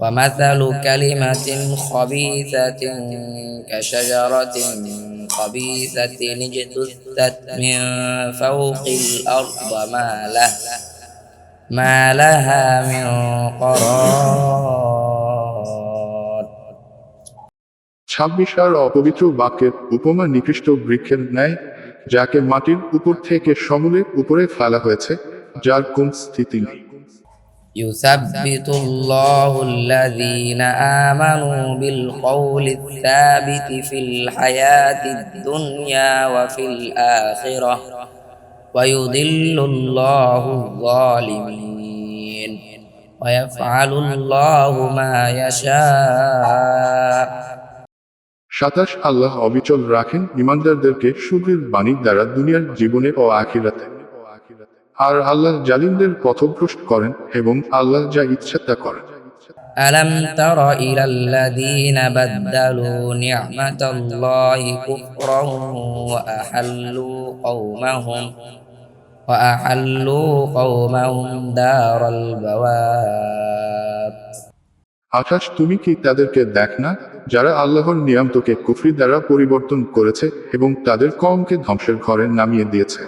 ومثل كلمة خبيثة كشجرة خبيثة اجتثت من فوق الأرض ما له ما لها من قرار ছাব্বিশ আর অপবিত্র বাক্যের উপমা নিকৃষ্ট বৃক্ষের ন্যায় যাকে মাটির উপর থেকে সমূলে উপরে ফেলা হয়েছে যার কোন স্থিতি নেই يثبت الله الذين آمنوا بالقول الثابت في الحياة الدنيا وفي الآخرة ويضل الله الظالمين ويفعل الله ما يشاء সাতাশ আল্লাহ অবিচল রাখেন ইমানদারদেরকে সুদৃঢ় বাণী দ্বারা দুনিয়ার জীবনে ও আখিরাতে আর আল্লাহ জালিমদের পথভ্রষ্ট করেন এবং আল্লাহ যা ইচ্ছা তা করেন ألم تر إلى الذين بدلوا نعمة الله كفرا وأحلوا قومهم وأحلوا قومهم دار البوار আকাশ তুমি কি তাদেরকে দেখ না যারা আল্লাহর নিয়ামতকে কুফরি দ্বারা পরিবর্তন করেছে এবং তাদের কমকে ধ্বংসের ঘরে নামিয়ে দিয়েছে